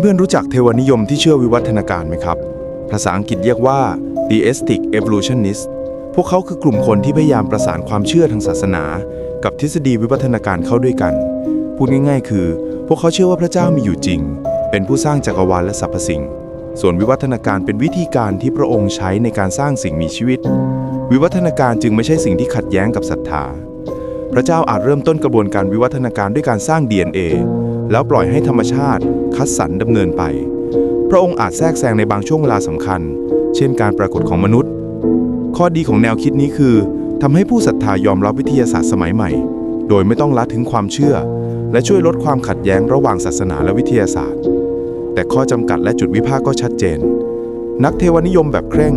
เพื่อนๆรู้จักเทวนิยมที่เชื่อวิวัฒนาการไหมครับ ภาษาอังกฤษเรียกว่า theistic evolutionist พวกเขาคือกลุ่มคนที่พยายามประสานความเชื่อทางศาสนา กับทฤษฎีวิวัฒนาการเข้าด้วยกัน พูดง่ายๆ คือ พวกเขาเชื่อว่าพระเจ้ามีอยู่จริง เป็นผู้สร้างจักรวาลและสรรพสิ่ง ส่วนวิวัฒนาการเป็นวิธีการที่พระองค์ใช้ในการสร้างสิ่งมีชีวิต วิวัฒนาการจึงไม่ใช่สิ่งที่ขัดแย้งกับศรัทธา พระเจ้าอาจเริ่มต้นกระบวนการวิวัฒนาการด้วยการสร้าง DNA แล้วปล่อยให้ธรรมชาติคัดสรรดำเนินไป พระองค์อาจแทรกแซงในบางช่วงเวลาสำคัญ เช่นการปรากฏของมนุษย์ ข้อดีของแนวคิดนี้คือทำให้ผู้ศรัทธายอมรับวิทยาศาสตร์สมัยใหม่ โดยไม่ต้องละถึงความเชื่อ และช่วยลดความขัดแย้งระหว่างศาสนาและวิทยาศาสตร์ แต่ข้อจำกัดและจุดวิพากษ์ก็ชัดเจน นักเทวนิยมแบบเคร่ง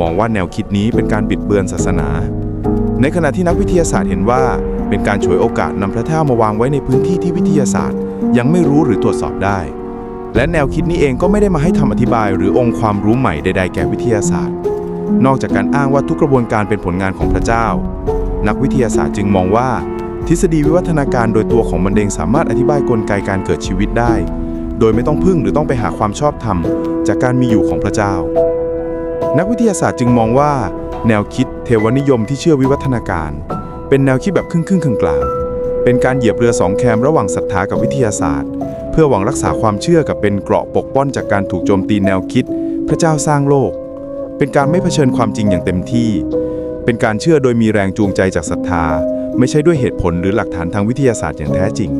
มองว่าแนวคิดนี้เป็นการบิดเบือนศาสนา ในขณะที่นักวิทยาศาสตร์เห็นว่าเป็นการฉวยโอกาสนำพระเจ้ามาวางไว้ในพื้นที่ที่วิทยาศาสตร์ ยังไม่รู้หรือตรวจสอบได้ และแนวคิดนี้เองก็ไม่ได้มาให้ทำอธิบาย หรือองค์ความรู้ใหม่ใดๆแก่วิทยาศาสตร์ นอกจากการอ้างว่าทุกกระบวนการเป็นผลงานของพระเจ้า นักวิทยาศาสตร์จึงมองว่า ทฤษฎีวิวัฒนาการโดยตัวของมันเองสามารถอธิบายกลไกการเกิดชีวิตได้ โดยไม่ต้องพึ่งหรือต้องไปหาความชอบธรรม จากการมีอยู่ของพระเจ้า นักวิทยาศาสตร์จึงมองว่า แนวคิดเทวนิยมที่เชื่อวิวัฒนาการ เป็นแนวคิดแบบครึ่งครึ่งๆกลางๆ เป็นการเหยียบเรือสองแคมระหว่างศรัทธากับวิทยาศาสตร์ เพื่อหวังรักษาความเชื่อกับเป็นเกราะปกป้องจากการถูกโจมตีแนวคิด พระเจ้าสร้างโลก เป็นการไม่เผชิญความจริงอย่างเต็มที่ เป็นการเชื่อโดยมีแรงจูงใจจากศรัทธา ไม่ใช่ด้วยเหตุผลหรือหลักฐานทางวิทยาศาสตร์อย่างแท้จริง